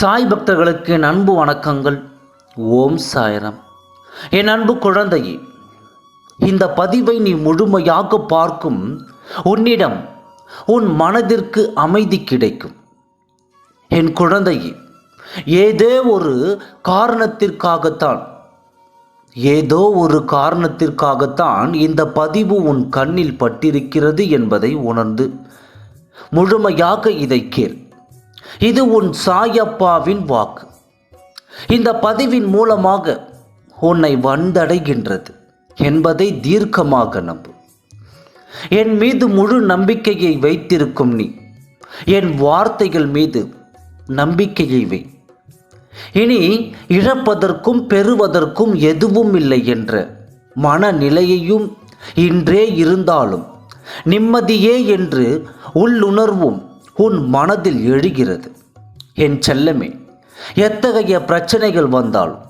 சாய் பக்தர்களுக்கு என் அன்பு வணக்கங்கள். ஓம் சாயரம். என் அன்பு குழந்தையே இந்த பதிவை நீ முழுமையாக பார்க்கும் உன்னிடம் உன் மனதிற்கு அமைதி கிடைக்கும். என் குழந்தையே ஏதோ ஒரு காரணத்திற்காகத்தான் ஏதோ ஒரு காரணத்திற்காகத்தான் இந்த பதிவு உன் கண்ணில் பட்டிருக்கிறது என்பதை உணர்ந்து முழுமையாக இதை கேள். இது உன் சாயப்பாவின் வாக்கு. இந்த பதிவின் மூலமாக உன்னை வந்தடைகின்றது என்பதை தீர்க்கமாக நம்பு. என் மீது முழு நம்பிக்கையை வைத்திருக்கும் நீ என் வார்த்தைகள் மீது நம்பிக்கையை வை. இனி இழப்பதற்கும் பெறுவதற்கும் எதுவும் இல்லை என்ற மனநிலையையும் இன்றே இருந்தாலும் நிம்மதியே என்று உள்ளுணர்வும் உன் மனதில் எழுகிறது. என் செல்லமே எத்தகைய பிரச்சனைகள் வந்தாலும்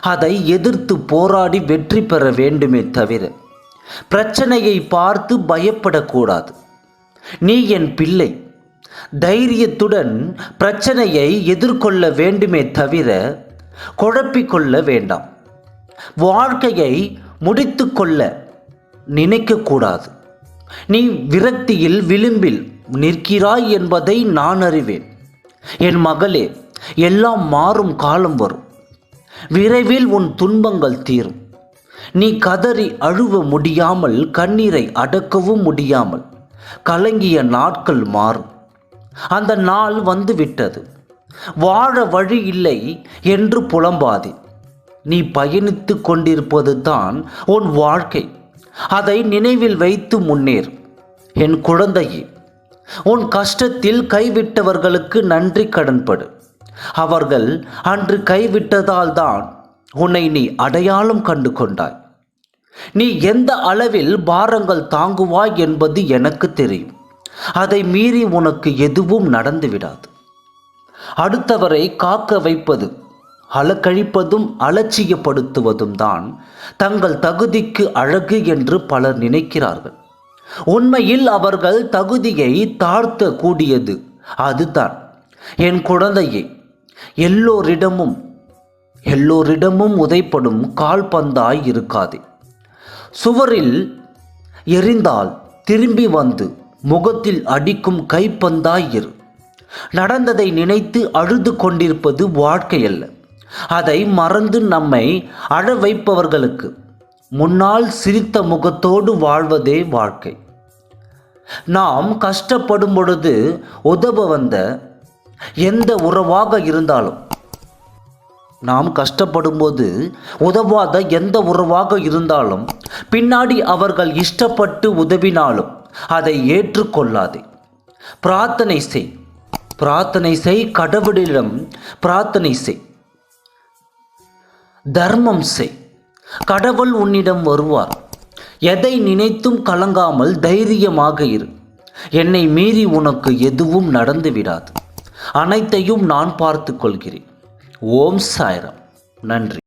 அதை எதிர்த்து போராடி வெற்றி பெற வேண்டுமே தவிர பிரச்சனையை பார்த்து பயப்படக்கூடாது. நீ என் பிள்ளை தைரியத்துடன் பிரச்சனையை எதிர்கொள்ள வேண்டுமே தவிர குழப்பிக்கொள்ள வேண்டாம். வாழ்க்கையை முடித்து கொள்ள நினைக்கக்கூடாது. நீ விரக்தியில் விளிம்பில் நிற்கிறாய் என்பதை நான் அறிவேன். என் மகளே எல்லாம் மாறும் காலம் வரும். விரைவில் உன் துன்பங்கள் தீரும். நீ கதறி அழுவ முடியாமல் கண்ணீரை அடக்கவும் முடியாமல் கலங்கிய நாட்கள் மாறும். அந்த நாள் வந்து விட்டது வாழ வழி இல்லை என்று புலம்பாதே. நீ பயணித்து கொண்டிருப்பது தான் உன் வாழ்க்கை. அதை நினைவில் வைத்து முன்னேறு. என் குழந்தையே உன் கஷ்டத்தில் கைவிட்டவர்களுக்கு நன்றி கடன்படு. அவர்கள் அன்று கைவிட்டதால் தான் உன்னை நீ அடையாளம் கண்டு கொண்டாய் நீ எந்த அளவில் பாரங்கள் தாங்குவாய் என்பது எனக்கு தெரியும். அதை மீறி உனக்கு எதுவும் நடந்துவிடாது. அடுத்தவரை காக்க வைப்பது அலக்கழிப்பதும் அலட்சியப்படுத்துவதும் தான் தங்கள் தகுதிக்கு அழகு என்று பலர் நினைக்கிறார்கள். உண்மையில் அவர்கள் தகுதியை தாழ்த்த கூடியது அதுதான். என் குழந்தையே எல்லோரிடமும் எல்லோரிடமும் உதைப்படும் கால்பந்தாய் இருக்காதே. சுவரில் எரிந்தால் திரும்பி வந்து முகத்தில் அடிக்கும் கைப்பந்தாய் இரு. நடந்ததை நினைத்து அழுது கொண்டிருப்பது வாழ்க்கை அல்ல அதை மறந்து நம்மை அழ வைப்பவர்களுக்கு முன்னால் சிரித்த முகத்தோடு வாழ்வதே வாழ்க்கை. நாம் கஷ்டப்படும் பொழுது உதவ வந்த எந்த உறவாக இருந்தாலும் நாம் கஷ்டப்படும்போது உதவாத எந்த உறவாக இருந்தாலும் பின்னாடி அவர்கள் இஷ்டப்பட்டு உதவினாலும் அதை ஏற்றுக்கொள்ளாதே. பிரார்த்தனை செய். பிரார்த்தனை செய் கடவுளிடம் பிரார்த்தனை செய். தர்மம் செய். கடவுள் உன்னிடம் வருவார். எதை நினைத்தும் கலங்காமல் தைரியமாக இரு. என்னை மீறி உனக்கு எதுவும் நடந்து விடாது. அனைத்தையும் நான் பார்த்து கொள்கிறேன். ஓம் சாய்ராம். நன்றி.